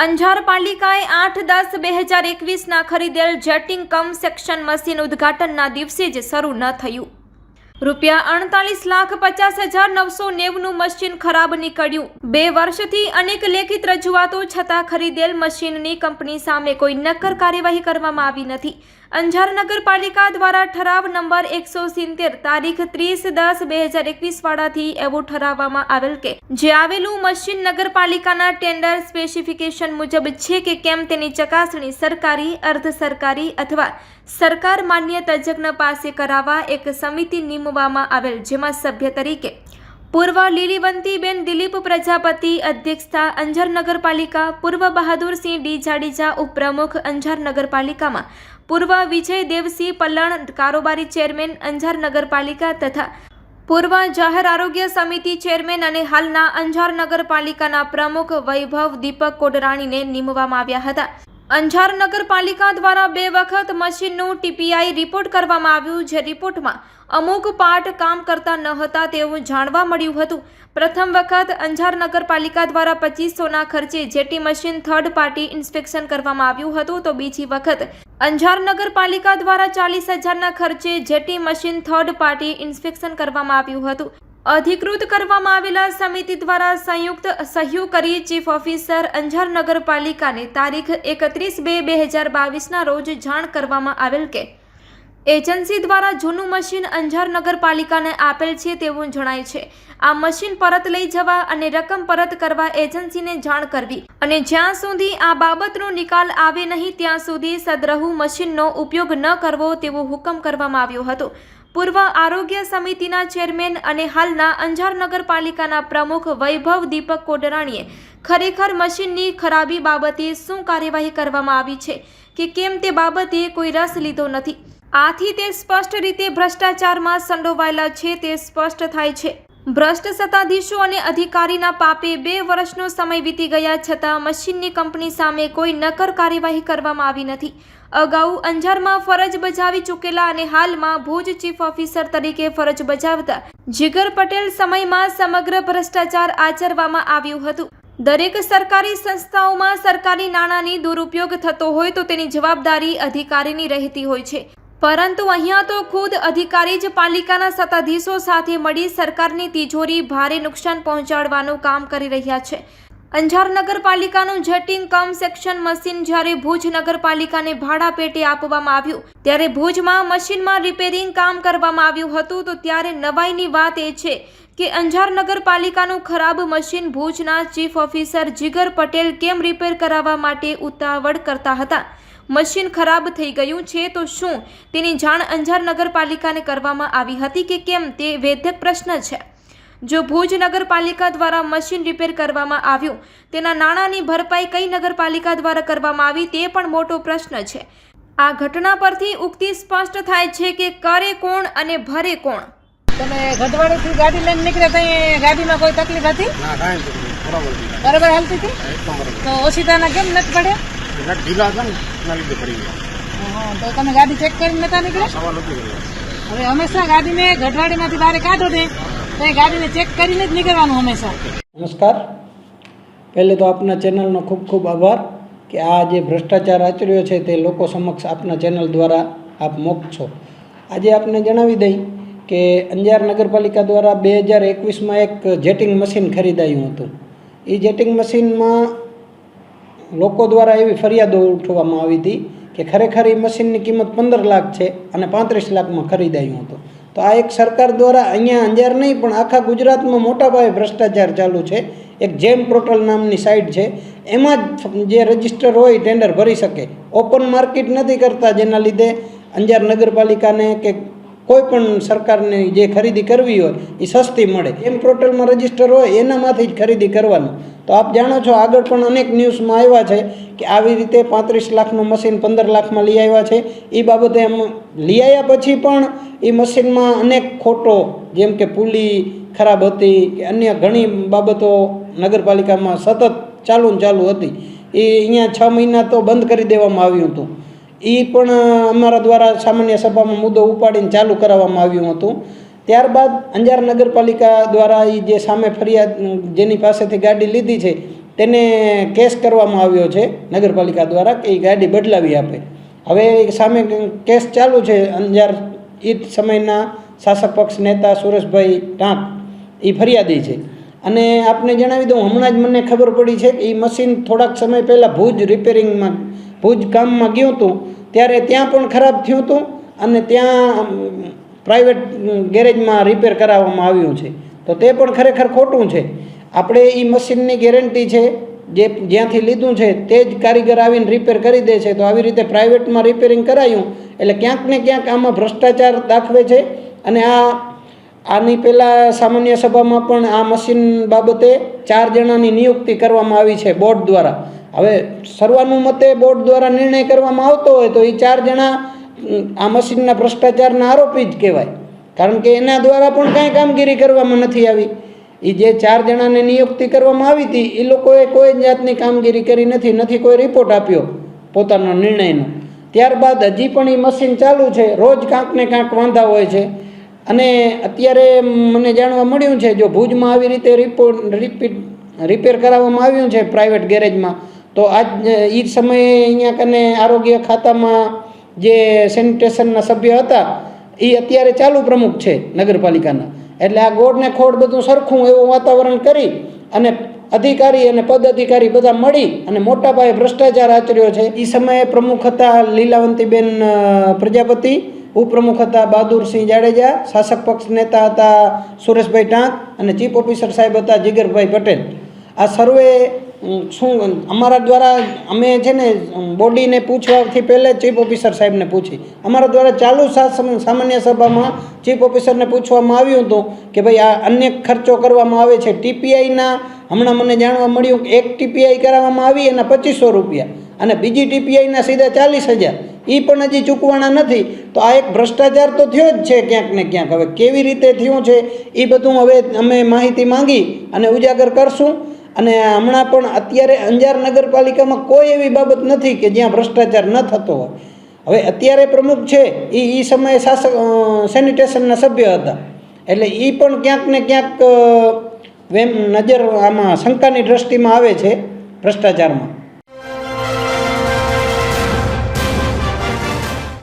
અંજાર પાલિકાએ આઠ દસ બે હજાર એકવીસના ખરીદેલ જેટિંગ કમ સેક્શન મશીન ઉદ્ઘાટનના દિવસે જ શરૂ ન થયું. રૂપિયા અડતાલીસ લાખ પચાસ હજાર નવસો નેવનું મશીન ખરાબ નીકળ્યું. બે વર્ષથી અનેક લેખિત રજૂઆતો છતાં ખરીદેલ મશીનની કંપની સામે કોઈ નક્કર કાર્યવાહી કરવામાં આવી નથી. અંજાર નગરપાલિકા દ્વારા ઠરાવ નંબર એકસો સિત્તેર, તારીખ ત્રીસ દસ બે હજાર એકવીસ વાળાથી એવું ઠરાવવામાં આવેલ કે જે આવેલું મશીન નગરપાલિકાના ટેન્ડર સ્પેસિફિકેશન મુજબ છે કે કેમ તેની ચકાસણી સરકારી, અર્ધ સરકારી અથવા સરકાર માન્ય તજજ્ઞ પાસે કરાવવા એક સમિતિ નીમવામાં આવેલ, જેમાં સભ્ય તરીકે પૂર્વ લીલીવંતીબેન દિલીપ પ્રજાપતિ, અધ્યક્ષતા અંજાર નગરપાલિકા, પૂર્વ બહાદુરસિંહ ડી જાડેજા, ઉપપ્રમુખ અંજાર નગરપાલિકામાં પૂર્વ વિજય દેવસિંહ પલ્લણ, કારોબારી ચેરમેન, અંજાર નગરપાલિકા તથા પૂર્વ જાહેર આરોગ્ય સમિતિ ચેરમેન અને હાલના અંજાર નગરપાલિકાના પ્રમુખ વૈભવ દીપક કોડરાણીને નીમવામાં આવ્યા હતા. અંજાર નગરપાલિકા દ્વારા બે વખત મશીનનું ટીપીઆઈ રિપોર્ટ કરવામાં આવ્યું, જે રિપોર્ટમાં અમુક પાર્ટ કામ કરતા ન હતા તેવું જાણવા મળ્યું હતું. પ્રથમ વખત અંજાર નગરપાલિકા દ્વારા પચીસોના ખર્ચે JT machine third party inspection કરવામાં આવ્યું હતું, તો બીજી વખત અંજાર નગરપાલિકા દ્વારા ચાલીસ હજારના ખર્ચે JT machine third party inspection કરવામાં આવ્યું હતું. અધિકૃત કરવામાં આવેલા સમિતિ દ્વારા સંયુક્ત સહયોગ કરી ચીફ ઓફિસર અંજાર નગરપાલિકાને તારીખ એકત્રીસ બે બે હજાર બાવીસના રોજ જાણ કરવામાં આવેલ કે એજન્સી દ્વારા જૂનું મશીન અંજાર નગરપાલિકાને આપેલ છે તેવું જણાય છે. આ મશીન પરત લઈ જવા અને રકમ પરત કરવા એજન્સીને જાણ કરવી અને જ્યાં સુધી આ બાબતનો નિકાલ આવે નહીં ત્યાં સુધી સદરહુ મશીનનો ઉપયોગ ન કરવો તેવો હુકમ કરવામાં આવ્યો હતો. પૂર્વ આરોગ્ય સમિતિના ચેરમેન અને હાલના અંજાર નગરપાલિકાના પ્રમુખ વૈભવ દીપક કોડરાણીએ ખરેખર મશીનની ખરાબી બાબતે શું કાર્યવાહી કરવામાં આવી છે કે કેમ તે બાબતે કોઈ રસ લીધો નથી? આથી તે સ્પષ્ટ રીતે ભ્રષ્ટાચારમાં સંડોવાયેલા છે તે સ્પષ્ટ થાય છે. ભ્રષ્ટ સત્તાધીશો અને અધિકારીના પાપે બે વર્ષનો સમય વીતી ગયા છતાં મશીનની કંપની સામે કોઈ નકર કાર્યવાહી કરવામાં આવી નથી. અગાઉ અંજારમાં ફરજ બજાવી ચૂકેલા અને હાલમાં ભુજ ચીફ ઓફિસર તરીકે ફરજ બજાવતા જીગર પટેલ સમયમાં સમગ્ર ભ્રષ્ટાચાર આચરવામાં આવ્યું હતું. દરેક સરકારી સંસ્થાઓમાં સરકારી નાણાંની દુરુપયોગ થતો હોય તો તેની જવાબદારી અધિકારીની રહેતી હોય છે. પરંતુ અહીંયા તો ખુદ અધિકારી જ પાલિકાના સત્તાધીશો સાથે મળી સરકારની તિજોરી ભારે નુકસાન પહોંચાડવાનું કામ કરી રહ્યા છે. અંજાર નગરપાલિકાનું જેટિંગ કમ સેક્શન મશીન જ્યારે ભુજ નગરપાલિકાને ભાડા પેટે આપવામાં આવ્યું, ત્યારે ભુજમાં મશીનમાં રિપેરિંગ કામ કરવામાં આવ્યું હતું, તો ત્યારે નવાઈની વાત એ છે કે અંજાર નગરપાલિકાનું ખરાબ મશીન ભુજના ચીફ ઓફિસર જીગર પટેલ કેમ રિપેર કરાવવા માટે ઉતાવળ કરતા હતા? મશીન ખરાબ થઈ ગયું છે તો શું? તેની જાણ અંજાર નગરપાલિકાને કરવામાં આવી હતી કે કેમ તે વેધક પ્રશ્ન છે. જો ભુજ નગરપાલિકા દ્વારા મશીન રિપેર કરવામાં આવ્યું તેના નાણાંની ભરપાઈ કઈ નગરપાલિકા દ્વારા કરવામાં આવી તે પણ મોટો પ્રશ્ન છે. આ ઘટના પરથી ઉક્તિ સ્પષ્ટ થાય છે કે કરે કોણ અને ભરે કોણ. તમે ગઢવાડીથી ગાડી લઈને નીકળ્યા ગાડીમાં કોઈ તકલીફ હતી? નથી બરાબર છે. બરાબર હાલતી હતી તો ઓછીતાના કેમ નથી પડ્યા? એટલે ઢીલા હતા ને એના લીધે પડી ગયા. તો તમે ગાડી ચેક કરીને નતા નીકળ્યા? સવાલ નથી કર્યો. હવે હંમેશા ગાડીને ગઢવાડીમાંથી બહાર કાઢો ને તો એ ગાડીને ચેક કરીને જ નીકળવાનું હંમેશા. નમસ્કાર. પહેલે તો આપના ચેનલનો ખૂબ ખૂબ આભાર કે આ જે ભ્રષ્ટાચાર આચર્યો છે તે લોકો સમક્ષ આપના ચેનલ દ્વારા આપ મોકશો. આજે આપને જણાવી દઈ કે અંજાર નગરપાલિકા દ્વારા બે હજાર એકવીસમાં એક જેટિંગ મશીન ખરીદાયું હતું. એ જેટિંગ મશીનમાં લોકો દ્વારા એવી ફરિયાદો ઉઠવામાં આવી હતી કે ખરેખર એ મશીનની કિંમત પંદર લાખ છે અને પાંત્રીસ લાખમાં ખરીદાયું હતું. તો આ એક સરકાર દ્વારા અહીંયા અંજાર નહીં, પણ આખા ગુજરાતમાં મોટા પાયે ભ્રષ્ટાચાર ચાલુ છે. એક જેમ પોર્ટલ નામની સાઇટ છે, એમાં જ જે રજિસ્ટર હોય ટેન્ડર ભરી શકે. ઓપન માર્કેટ નથી કરતા, જેના લીધે અંજાર નગરપાલિકાને કે કોઈ પણ સરકારની જે ખરીદી કરવી હોય, એ સસ્તી મળે. એમ પોર્ટલમાં રજિસ્ટર હોય, એનામાંથી જ ખરીદી કરવાનું. તો આપ જાણો છો, આગળ પણ અનેક ન્યૂઝમાં આવ્યા છે કે આવી રીતે પાંત્રીસ લાખનું મશીન પંદર લાખમાં લઈ આવ્યા છે. એ બાબતે એમ લઈ આવ્યા પછી પણ એ મશીનમાં અનેક ખોટો, જેમ કે પુલી ખરાબ હતી કે અન્ય ઘણી બાબતો નગરપાલિકામાં સતત ચાલુ ને ચાલુ હતી. એ અહીંયા છ મહિના તો બંધ કરી દેવામાં આવ્યું હતું. એ પણ અમારા દ્વારા સામાન્ય સભામાં મુદ્દો ઉપાડીને ચાલુ કરાવવામાં આવ્યું હતું. ત્યારબાદ અંજાર નગરપાલિકા દ્વારા એ જે સામે ફરિયાદ જેની પાસેથી ગાડી લીધી છે, તેને કેસ કરવામાં આવ્યો છે, નગરપાલિકા દ્વારા કે એ ગાડી બદલાવી આપે. હવે સામે કેસ ચાલુ છે, અંજાર એ જ સમયના શાસક પક્ષ નેતા સુરેશભાઈ ટાંક. એ ફરિયાદી છે. અને આપને જણાવી દઉં, હમણાં જ મને ખબર પડી છે કે એ મશીન થોડાક સમય પહેલાં ભુજ રિપેરિંગમાં ભુજ કામમાં ગયું હતું, ત્યારે ત્યાં પણ ખરાબ થયું હતું અને ત્યાં પ્રાઇવેટ ગેરેજમાં રિપેર કરાવવામાં આવ્યું છે. તો તે પણ ખરેખર ખોટું છે. આપણે એ મશીનની ગેરંટી છે, જે જ્યાંથી લીધું છે, તે જ કારીગર આવીને રિપેર કરી દે છે. તો આવી રીતે પ્રાઇવેટમાં રિપેરિંગ કરાયું, એટલે ક્યાંક ને ક્યાંક આમાં ભ્રષ્ટાચાર દાખવે છે. અને આ, આની પહેલાં સામાન્ય સભામાં પણ આ મશીન બાબતે ચાર જણાની નિયુક્તિ કરવામાં આવી છે, બોર્ડ દ્વારા. હવે સર્વાનુમતે બોર્ડ દ્વારા નિર્ણય કરવામાં આવતો હોય તો એ ચાર જણા આ મશીનના ભ્રષ્ટાચારના આરોપી જ કહેવાય. કારણ કે એના દ્વારા પણ કાંઈ કામગીરી કરવામાં નથી આવી. એ જે ચાર જણાને નિયુક્તિ કરવામાં આવી હતી એ લોકોએ કોઈ જાતની કામગીરી કરી નથી નથી કોઈ રિપોર્ટ આપ્યો પોતાનો નિર્ણયનો. ત્યારબાદ હજી પણ એ મશીન ચાલુ છે, રોજ કાંક ને કાંક વાંધા હોય છે. અને અત્યારે મને જાણવા મળ્યું છે, જો ભુજમાં આવી રીતે રિપોર્ટ રિપીટ રિપેર કરાવવામાં આવ્યું છે પ્રાઇવેટ ગેરેજમાં તો આજ એ સમયે અહીંયા કને આરોગ્ય ખાતામાં જે સેનિટેશનના સભ્ય હતા એ અત્યારે ચાલુ પ્રમુખ છે નગરપાલિકાના. એટલે આ ગોળને ખોડ બધું સરખું એવું વાતાવરણ કરી અને અધિકારી અને પદ અધિકારી બધા મળી અને મોટા પાયે ભ્રષ્ટાચાર આચર્યો છે. એ સમયે પ્રમુખ હતા લીલાવંતીબેન પ્રજાપતિ, ઉપપ્રમુખ હતા બહાદુરસિંહ જાડેજા, શાસક પક્ષ નેતા હતા સુરેશભાઈ ટાંક અને ચીફ ઓફિસર સાહેબ હતા જીગરભાઈ પટેલ. આ સર્વે શું, અમારા દ્વારા અમે છે ને, બોડીને પૂછવાથી પહેલે ચીફ ઓફિસર સાહેબને પૂછી. અમારા દ્વારા ચાલુ સામાન્ય સભામાં ચીફ ઓફિસરને પૂછવામાં આવ્યું હતું કે ભાઈ આ અન્ય ખર્ચો કરવામાં આવે છે. ટીપીઆઈના હમણાં મને જાણવા મળ્યું કે એક ટીપીઆઈ કરાવવામાં આવી એના પચીસો રૂપિયા. અને બીજી ટીપીઆઈના સીધા ચાલીસ હજાર. એ પણ હજી ચૂકવાના નથી. તો આ એક ભ્રષ્ટાચાર તો થયો જ છે ક્યાંક ને ક્યાંક. હવે કેવી રીતે થયું છે? એ બધું હવે અમે માહિતી માંગી અને ઉજાગર કરશું. અને હમણાં પણ અત્યારે અંજાર નગરપાલિકામાં કોઈ એવી બાબત નથી કે જ્યાં ભ્રષ્ટાચાર ન થતો હોય. હવે અત્યારે પ્રમુખ છે એ એ સમયે શાસક સેનિટેશનના સભ્ય હતા. એટલે એ પણ ક્યાંક ને ક્યાંક વેમ નજર આમાં શંકાની દ્રષ્ટિમાં આવે છે ભ્રષ્ટાચારમાં.